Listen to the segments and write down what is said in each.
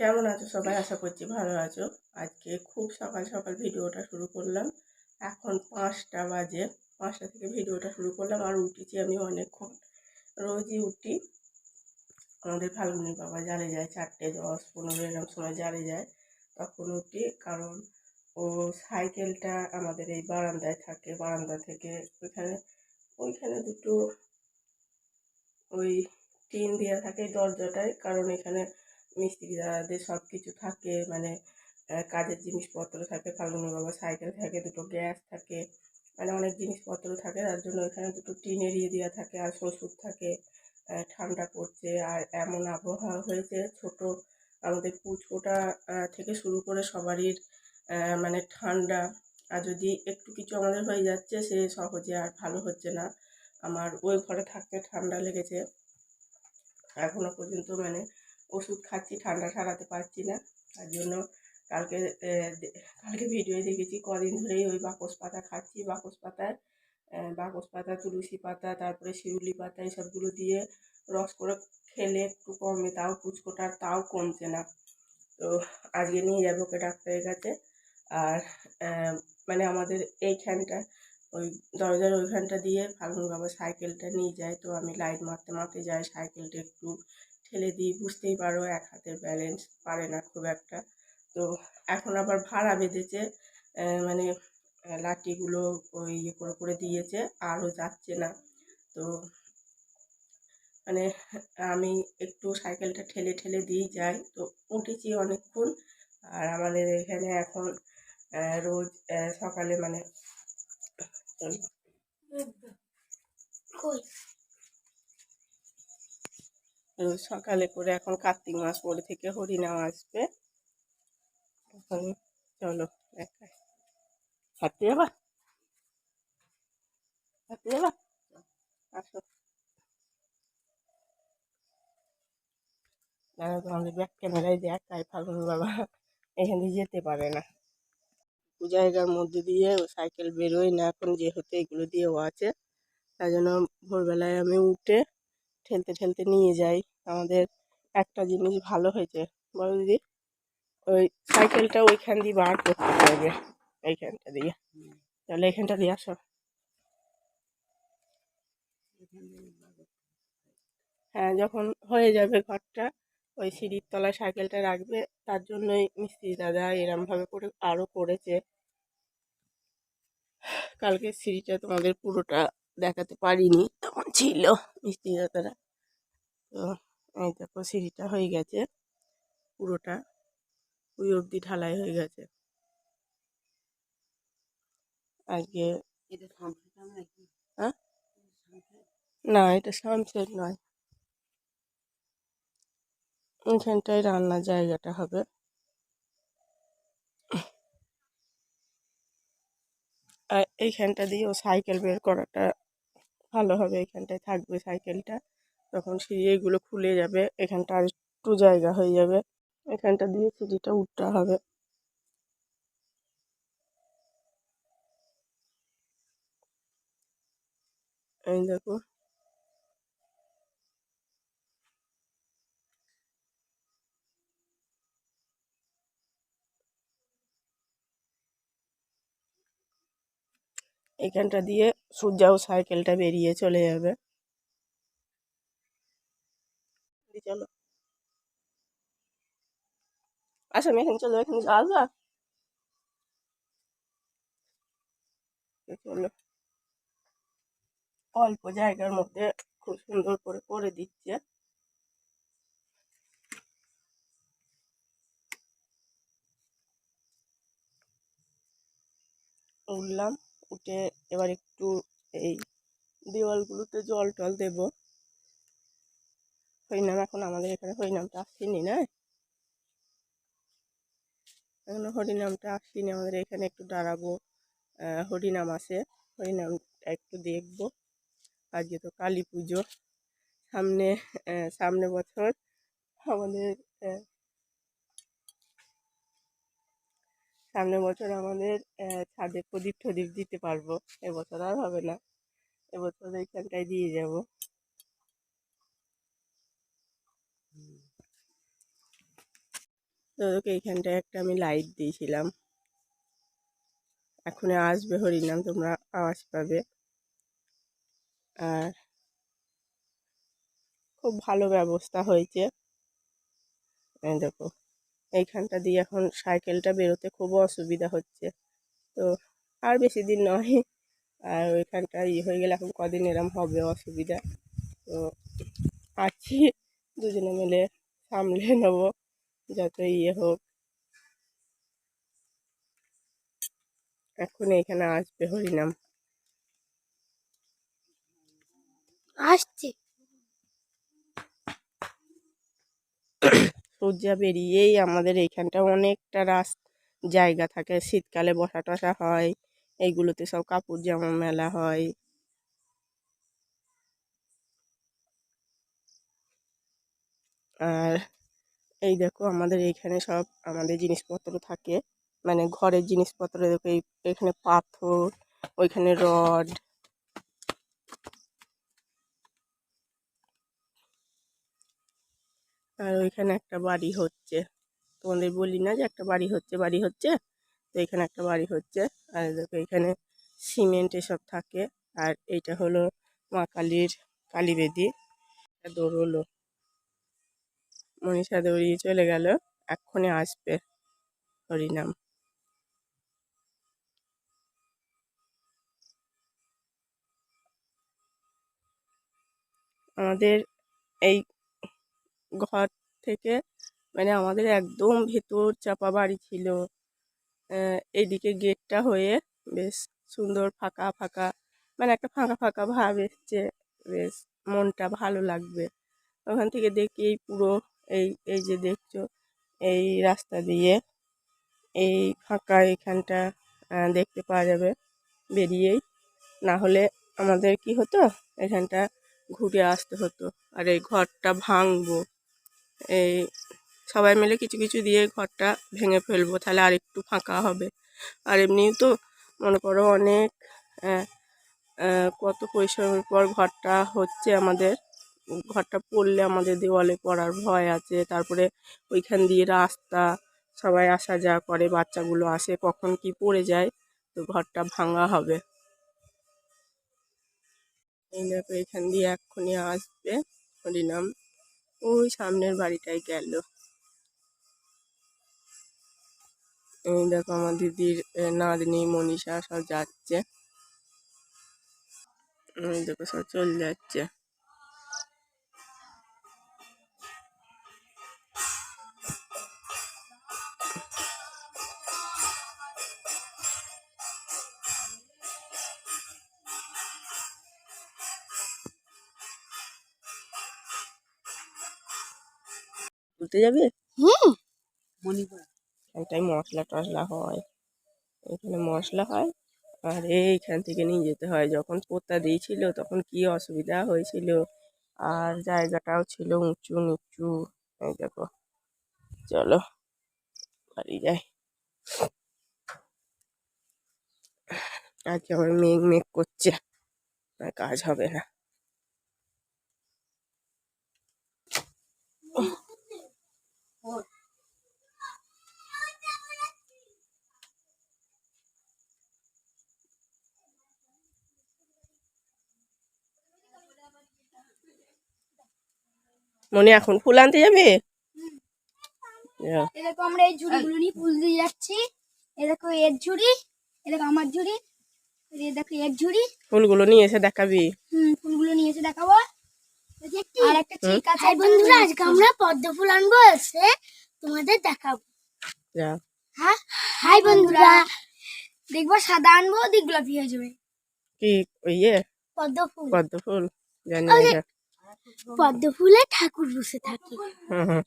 কেমন আছো সবাই? আশা করছি ভালো আছো। আজকে খুব সকাল সকাল ভিডিওটা শুরু করলাম। এখন পাঁচটা বাজে। পাঁচটা থেকে ভিডিওটা শুরু করলাম। আর উঠেছি আমি অনেকক্ষণ। রোজই উঠি। আমাদের ফাল্গুনি বাবা জালে যায়, চারটে দশ পনেরো এরকম সময় জালে যায়। তখন উঠি, কারণ ও সাইকেলটা আমাদের এই বারান্দায় থাকে। বারান্দা থেকে ওইখানে ওইখানে দুটো ওই টিন দেওয়া থাকে দরজাটায়। কারণ এখানে মিস্ত্রি দাদাদের সব কিছু থাকে মানে কাজের জিনিসপত্র থাকে ফাল্গুনি বাবা সাইকেল থাকে, দুটো গ্যাস থাকে মানে অনেক জিনিসপত্র থাকে, তার জন্য ওইখানে দুটো টিন এরিয়ে দেওয়া থাকে আর শ্বশুর থাকে ঠান্ডা পড়ছে আর এমন আবহাওয়া হয়েছে ছোট, আমাদের পুচকোটা থেকে শুরু করে সবারই মানে ঠান্ডা, আর যদি একটু কিছু আমাদের হয়ে যাচ্ছে সে সহজে আর ভালো হচ্ছে না, আমার ওই ঘরে থাকতে ঠান্ডা লেগেছে এখনও পর্যন্ত মানে ওষুধ খাচ্ছি, ঠান্ডা সারাতে পারছি না। তার জন্য কালকে কালকে ভিডিওয়ে দেখেছি, কদিন ধরেই ওই বাকস পাতা খাচ্ছি। বাকস পাতায় বাকস পাতা, তুলসী পাতা, তারপরে শিউলি পাতা এসবগুলো দিয়ে রস করে খেলে একটু কমে, তাও পুচকোটার তাও কমছে না। তো আজকে নিয়ে যাব ওকে ডাক্তারের কাছে। আর মানে আমাদের এইখানটা, ওই দরজার ওইখানটা দিয়ে ফাল্গুন বাবা সাইকেলটা নিয়ে যায়। তো আমি লাইট মারতে মারতে যাই, সাইকেলটা একটু ঠেলে দিই, বুঝতেই পারো এক হাতের ব্যালেন্স পারে না খুব একটা। তো এখন আবার ভাড়া বেঁধেছে মানে লাঠিগুলো ওই ইয়ে করে করে দিয়েছে, আরও যাচ্ছে না। তো মানে আমি একটু সাইকেলটা ঠেলে ঠেলে দিয়ে যাই। তো উঠেছি অনেকক্ষণ আর আমাদের এখানে এখন রোজ সকালে মানে রোজ সকালে করে এখন কার্তিক মাস পরে থেকে হরিনাম আসবে। এখন চলো দেখায় হাঁটতে যাবা? হাঁটতে যাবা? আসো। দাদা তোমাদের ব্যাক বাবা এখান দিয়ে যেতে পারে না। জায়গার মধ্যে দিয়ে সাইকেল বেরোয় না, এখন যেহেতু এগুলো দিয়েও আছে, তাই জন্য ভোরবেলায় আমি উঠে ঠেলতে ঠেলতে নিয়ে যাই। আমাদের একটা জিনিস ভালো হয়েছে। বলো দিদি? ওই সাইকেলটা ওইখান দিয়ে বার করতে পারবে এইখানটা দিয়ে। তাহলে এখানটা দিয়ে আসো। হ্যাঁ যখন হয়ে যাবে ঘরটা, ওই সিঁড়ির তলায় সাইকেলটা রাখবে। তার জন্যই মিস্ত্রি দাদা এরমভাবে করে আরও করেছে। কালকে সিঁড়িটা তোমাদের পুরোটা দেখাতে পারিনি। তখন ছিল? মিস্ত্রি দাদারা। তো এই দেখো সিঁড়িটা হয়ে গেছে পুরোটা। ওই অবধি ঢালাই হয়ে গেছে। আজকে হ্যাঁ? না এটা সানসেট নয়। এখানটায় রান্নার জায়গাটা হবে। আর এইখানটা দিয়েও সাইকেল বের করাটা ভালো হবে এখানটায় থাকবে সাইকেলটা। তখন সিঁড়ি এগুলো খুলে যাবে, এখানটা আর একটু জায়গা হয়ে যাবে। এখানটা দিয়ে সিঁড়িটা উঠতে হবে। এই দেখো। এখানটা দিয়ে সূর্যাও সাইকেলটা বেরিয়ে চলে যাবে। চলো। আসো আমি এখানে চলো, এখানে আসবা চলো। অল্প জায়গার মধ্যে খুব সুন্দর করে করে দিচ্ছে। উঠলাম। উঠে এবার একটু এই দেওয়ালগুলোতে জল টল দেব। হরিনাম, এখন আমাদের এখানে হরিনামটা আসেনি না? এখন হরিনামটা আসেনি, আমাদের এখানে একটু দাঁড়াবো। হরিনাম আসে হরিনামটা একটু দেখব। আজকে তো কালী পুজো, সামনে সামনে বছর আমাদের সামনে বছর আমাদের ছাদে প্রদীপ টদীপ দিতে পারব। এবছর আর হবে না। এবছর এইখানটায় দিয়ে যাব। তো তোকে এইখানটায় একটা আমি লাইট দিয়েছিলাম। এখন আসবে হরিনাম, তোমরা আওয়াজ পাবে। আর খুব ভালো ব্যবস্থা হয়েছে। দেখো। এইখানটা দিয়ে এখন সাইকেলটা বেরোতে খুব অসুবিধা হচ্ছে। তো আর বেশি দিন নয়, আর ওইখানটা ইয়ে হয়ে গেলে এখন কদিন এরম হবে অসুবিধা। তো আছি, দুজনে মিলে সামলে নেব, যত ইয়ে হোক। এখন এখানে আসবে হরিনাম। আসছে। সূর্যা বেরিয়েই আমাদের এইখানটা অনেকটা রাস জায়গা থাকে। শীতকালে বসা টসা হয়, এইগুলোতে সব কাপড় জামা মেলা হয়। আর এই দেখো আমাদের এইখানে সব আমাদের জিনিসপত্র থাকে। মানে ঘরের জিনিসপত্র দেখো, এই এখানে পাথর, ওইখানে রড আর ওইখানে একটা বাড়ি হচ্ছে। তোমাদের বলি না যে একটা বাড়ি হচ্ছে বাড়ি হচ্ছে? তো এখানে একটা বাড়ি হচ্ছে। আর দেখো এখানে সিমেন্ট এসব থাকে। আর এইটা হলো মা কালীর কালীবেদি দৌড়লো। মনীষা দৌড়িয়ে চলে গেল। এক্ষণে আসবে। হরিনাম আমাদের এই ঘর থেকে মানে আমাদের একদম ভেতর চাপা বাড়ি ছিল। এইদিকে গেটটা হয়ে বেশ সুন্দর ফাঁকা ফাঁকা মানে একটা ফাঁকা ফাঁকা ভাব এসছে বেশ মনটা ভালো লাগবে। ওখান থেকে দেখি এই পুরো এই এই যে দেখছ এই রাস্তা দিয়ে এই ফাঁকা এইখানটা আহ, দেখতে পাওয়া যাবে বেরিয়েই। না হলে আমাদের কি হতো? এখানটা ঘুরে আসতে হতো আর এই ঘরটা ভাঙবো। এই সবাই মিলে কিছু কিছু দিয়ে ঘরটা ভেঙে ফেলব, তাহলে আর একটু ফাঁকা হবে। আর এমনিও তো মনে করো অনেক কত পরিশ্রমের পর ঘরটা হচ্ছে আমাদের। ঘরটা পড়লে আমাদের দেওয়ালে পড়ার ভয় আছে, তারপরে ওইখান দিয়ে রাস্তা, সবাই আসা যাওয়া করে, বাচ্চাগুলো আসে, কখন কি পড়ে যায়, তো ঘরটা ভাঙা হবে। এই দেখো, এখান দিয়ে এক্ষুনি আসবে, হরিনাম। ওই সামনের বাড়িটাই গেল। এই দেখো আমার দিদির নাতনি, মনীষা সব যাচ্ছে। এই দেখো সব চলে যাচ্ছে। তুলতে যাবে? হুম। এখানটায় মশলা টশলা হয়। এখানে মশলা হয়। আর এইখান থেকে নিয়ে যেতে হয়। যখন পোতা দিয়েছিল তখন কি অসুবিধা হয়েছিল? আর জায়গাটাও ছিল উঁচু নিচু। এই দেখো। চলো বাড়ি যাই। আজকে আমার মেঘ মেঘ করছে। কাজ হবে না। মনে এখন ফুল আনতে যাবে। আমরা এই ঝুড়িগুলো নিয়ে ফুল দিয়ে যাচ্ছি। এর ঝুড়ি এ দেখো আমার ঝুড়ি দেখো এর ঝুড়ি। ফুলগুলো নিয়ে এসে দেখাবি। হুম ফুলগুলো নিয়ে এসে দেখাবো। আর একটা ঠিক আছে বন্ধুরা আজকে আমরা পদ্ম ফুল আনব এসে তোমাদের দেখাবো। যা হ্যাঁ? হাই বন্ধুরা দেখব সাদা আনব দিক গোলাপি হয়ে যাবে। কি ওই ইয়ে? পদ্ম ফুল। পদ্ম ফুল। জানি পদ্ম ফুলে ঠাকুর বসে থাকে। হুম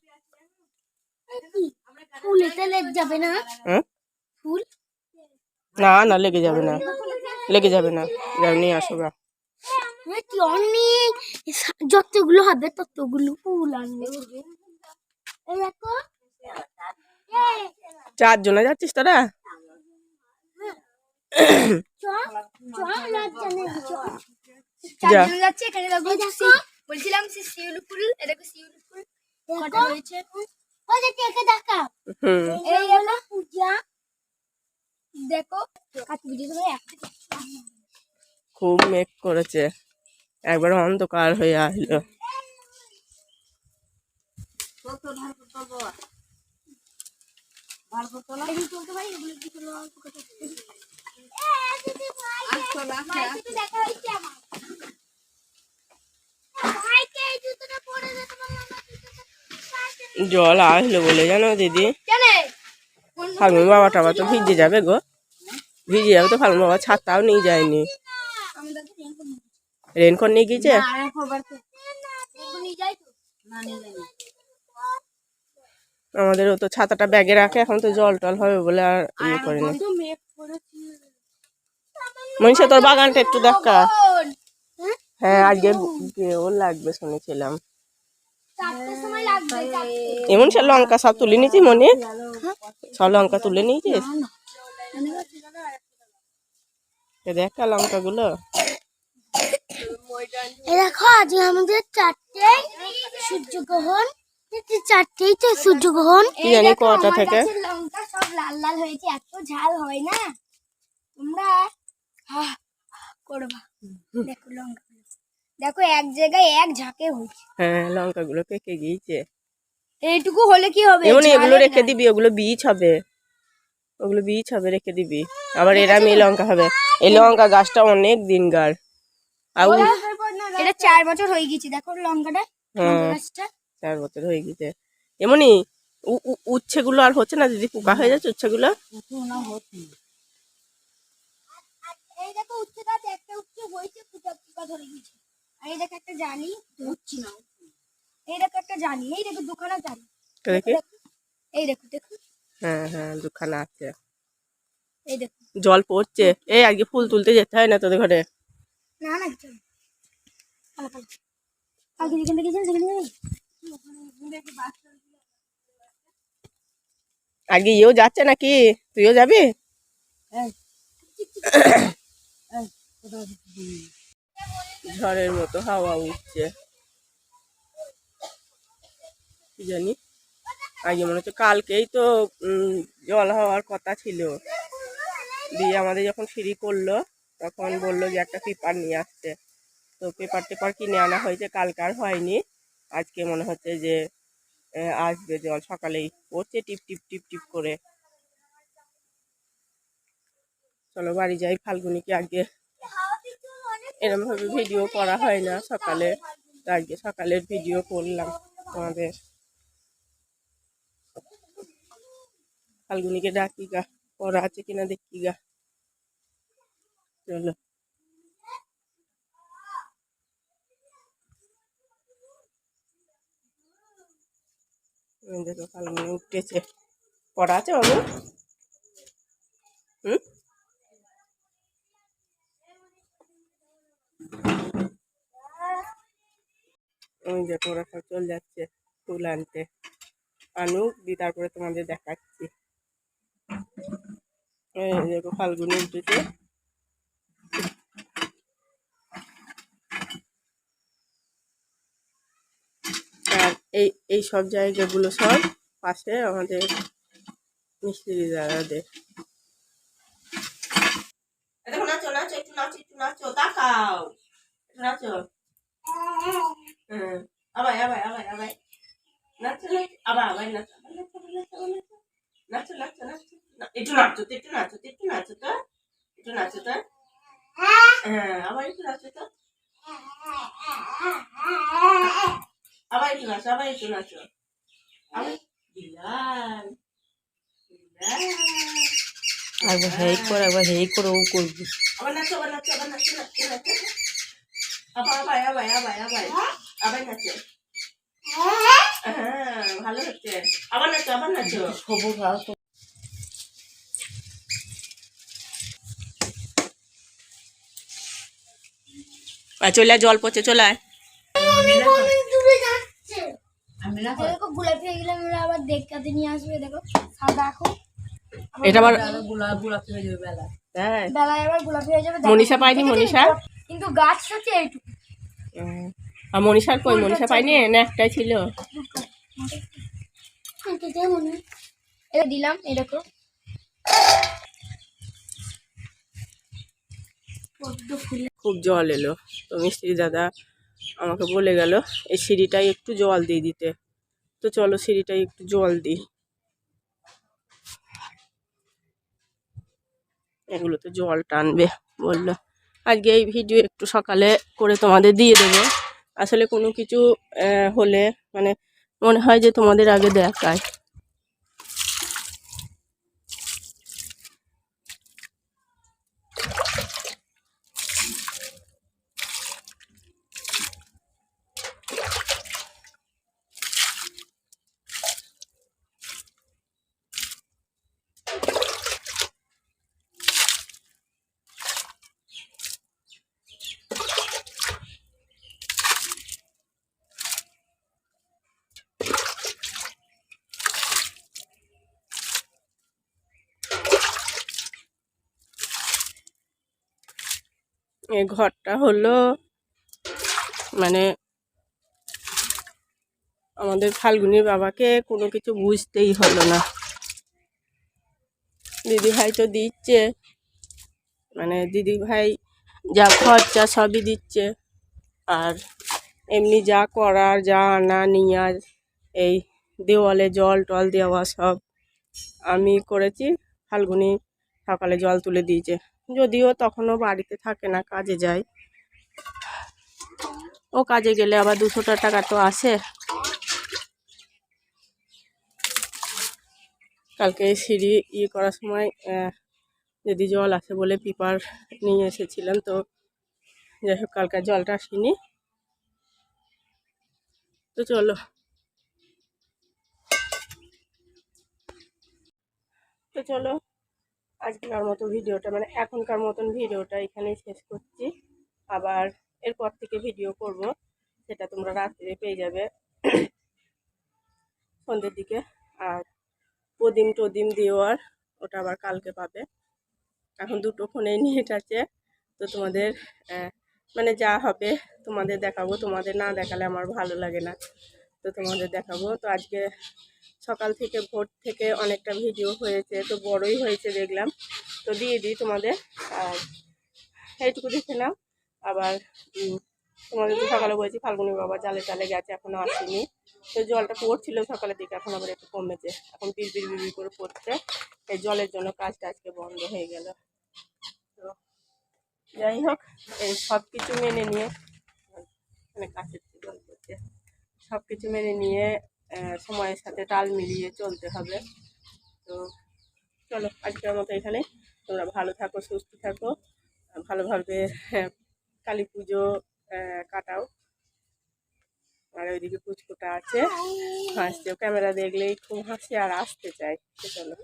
ফুলেতে লেগ যাবে না? হুম? ফুল? না না লেগে যাবে না। লেগে যাবে না। যাও নিয়ে আসো গা কি অনেক? যতগুলো হবে ততগুলো ফুল আনবে। চারজনে যাচ্ছিস তোরা। যা। দেখো বলছিলাম সে শিউলি ফুল এ দেখো শিউলি ফুল? কটা হয়েছে ওই যে টেকে দেখাও এই হলো পূজা। দেখো ভিডিও একটা খুব মেঘ করেছে। একবার অন্ধকার হয়ে আসলো। দেখা হয়েছে আমার। জল আসলো বলে জানো দিদি? ফাল্গুন বাবা টাবা তো ভিজে যাবে গো। ভিজে যাবে তো ফাল্গুন বাবা ছাতাও নিয়ে যায়নি। রেনকোট নিয়ে গিয়েছে? না না আমাদেরও তো ছাতাটা ব্যাগে রাখে এখন তো জল টল হবে বলে আর ইয়ে মেঘ করেছি। মনীষা তোর বাগানটা একটু দেখা। হ্যাঁ হ্যাঁ আজকে ও লাগবে শুনেছিলাম। এমন সে লঙ্কা সব তুলে নিয়েছি মনে। সব লঙ্কা তুলে নিয়েছিস? দেখা। লঙ্কাগুলো। এ দেখো আজকে আমাদের চারটে সূর্যগ্রহণ। চারটেই তো সূর্যগ্রহণ? কি জানি কটা থেকে? লঙ্কা সব লাল লাল হয়েছে এত ঝাল হয় না। তোমরা করবা। দেখো লঙ্কা। দেখো এক জায়গায় এক ঝাঁকে হয়েছে হ্যাঁ লঙ্কাগুলো পেকে গিয়েছে? এইটুকু হলে কি হবে? এমন এগুলো রেখে দিবি ওগুলো বীজ হবে। ওগুলো বীজ হবে রেখে দিবি। আবার এরাম এই লঙ্কা হবে। এই লঙ্কা গাছটা অনেক দিন গার আর এটা চার বছর হয়ে গেছে দেখো লঙ্কাটা হ্যাঁ গাছটা। চার বছর হয়ে গেছে এমনই উ- উ- উচ্ছেগুলো আর হচ্ছে না দিদি? পোকা হয়ে যাচ্ছে উচ্ছেগুলো? এই দেখো উচ্ছে গাছ একটা উচ্ছে হয়েছে ফুটা ধরে গেছে আর এই দেখো একটা জালি হচ্ছে না এই দেখো একটা জালি এই দেখো দুখানা জালি এই দেখো দেখো হ্যাঁ হ্যাঁ দুখানা আছে এই দেখো জল পড়ছে এই আজকে ফুল তুলতে যেতে হয় না তোদের ঘরে না না চল পালা পালা কালকে যেখান থেকে গেছিলাম সেখানে যাবি ইয়েও যাচ্ছে নাকি তুইও যাবি ঝড়ের মতো হাওয়া উঠছে। কি জানি? আগে মনে হচ্ছে কালকেই তো জল হওয়ার কথা ছিল। দিয়ে আমাদের যখন সিঁড়ি করল, তখন বলল যে একটা পেপার নিয়ে আসতে। তো পেপার টেপার কিনে আনা হয়েছে, কালকে আর হয়নি। আজকে মনে হচ্ছে যে আসবে জল। সকালেই পড়ছে, টিপ টিপ টিপ টিপ করে। চলো বাড়ি যাই, ফাল্গুনিকে আজকে এরকম ভাবে ভিডিও করা হয় না। সকালে আজকে সকালের ভিডিও করলাম তোমাদের। ফাল্গুনিকে ডাকি গা, পড়া আছে কিনা দেখি গা। চলো। দেখো ফাল্গুনি উঠেছে। পড়া আছে বাবু হুম ওই দেখো ওরা সব চলে যাচ্ছে ফুল আনতে। আনুক দিয়ে তারপরে তোমাদের দেখাচ্ছি। দেখো ফাল্গুনি উঠেছে। আর এই এই সব জায়গাগুলো সব পাশে আমাদের মিস্ত্রি দাদাদের। নাচো নাচো, একটু নাচো একটু নাচো, তাকাও। নাচো। আবার আবার আবার আবার নাচো নাচো আবার আবার নাচো নাচো নাচো নাচো একটু নাচো তো একটু নাচো তো একটু নাচো তো একটু নাচো তো হ্যাঁ আবার একটু নাচো তো আবার একটু নাচো আবার একটু নাচো আবার বিলাল বিলাল একবার হেই করে একবার হেই করে ও করবি আবার নাচো আবার নাচো আবার নাচো নাচো নাচো আবার আবার আবার আবার আবার আবার নাচো। হ্যাঁ ভালো হচ্ছে। আবার নাচো আবার নাচো। সবুজ চলে জল পড়ছে চলে আয়। দূরে দেখো গোলাপি হয়ে গেলে আমরা আবার দেখতে নিয়ে আসবে দেখো। সাদা এটা আবার গোলাপ হয়ে যাবে বেলা। হ্যাঁ। বেলায় আবার গোলাপি হয়ে যাবে। মনীষা পাইনি মনীষা? কিন্তু গাছ হচ্ছে এইটুকু। আর মনীষার কই? মনীষা পাইনি? না, একটাই ছিল। দিলাম ফুল খুব জল এলো। তো মিস্ত্রি দাদা আমাকে বলে গেল, এই সিঁড়িটায় একটু জল দিয়ে দিতে। তো চলো সিঁড়িটাই একটু জল দিই। এগুলো তো জল টানবে, বলল। আজকে এই ভিডিও একটু সকালে করে তোমাদের দিয়ে দেবো। আসলে কোনো কিছু হলে মানে মনে হয় যে তোমাদের আগে দেখায়। ঘরটা হলো মানে আমাদের ফাল্গুনির বাবাকে কোনো কিছু বুঝতেই হলো না। দিদি ভাই তো দিচ্ছে মানে দিদি ভাই যা খরচা সবই দিচ্ছে, আর এমনি যা করার, যা আনা, নেওয়ার, এই দেওয়ালে জল টল দেওয়া সব আমি করেছি, ফাল্গুনি সকালে জল তুলে দিয়েছে। যদিও তখনও বাড়িতে থাকে না, কাজে যায়। ও কাজে গেলে আবার দুশোটা টাকা তো আসে। কালকে সিঁড়ি ইয়ে করার সময় যদি জল আসে বলে পিপার নিয়ে এসেছিলাম, তো যাই হোক, কালকে জলটা আসেনি। তো চলো। তো চলো। আজকের মতো ভিডিওটা মানে এখনকার মতন ভিডিওটা এখানেই শেষ করছি। আবার এরপর থেকে ভিডিও করব, সেটা তোমরা রাত্রে পেয়ে যাবে। সন্ধ্যের দিকে, আর প্রদিম টদিম দেওয়ার, ওটা আবার কালকে পাবে। এখন দুটো ফোনেই নেট আছে, তো তোমাদের মানে যা হবে তোমাদের দেখাবো, তোমাদের না দেখালে আমার ভালো লাগে না। তো তোমাদের দেখাবো। তো আজকে সকাল থেকে ভোর থেকে অনেকটা ভিডিও হয়েছে, তো বড়ই হয়েছে দেখলাম। তো দিয়ে দিই তোমাদের। আর এইটুকু দেখে নাও। আবার তোমাদের তো সকালে বলেছি ফাল্গুনি বাবা জালে টালে গেছে এখনও আসেনি। তো জলটা পড়ছিল সকালের দিকে, এখন আবার একটু কমেছে। এখন বিড় বিড় করে পড়ছে। এই জলের জন্য কাজটা আজকে বন্ধ হয়ে গেল। তো যাই হোক, এই সব কিছু মেনে নিয়ে মানে থেকে জল পড়ছে সব কিছু মেনে নিয়ে সময়ের সাথে তাল মিলিয়ে চলতে হবে। তো চলো আজকের মতো এখানে তোমরা ভালো থাকো সুস্থ থাকো। ভালোভাবে হ্যাঁ, কালী পুজো কাটাও। আর ওইদিকে পুচকুটা আছে। হাসছে। ক্যামেরা দেখলেই খুব হাসি আর আসতে চাই চলো।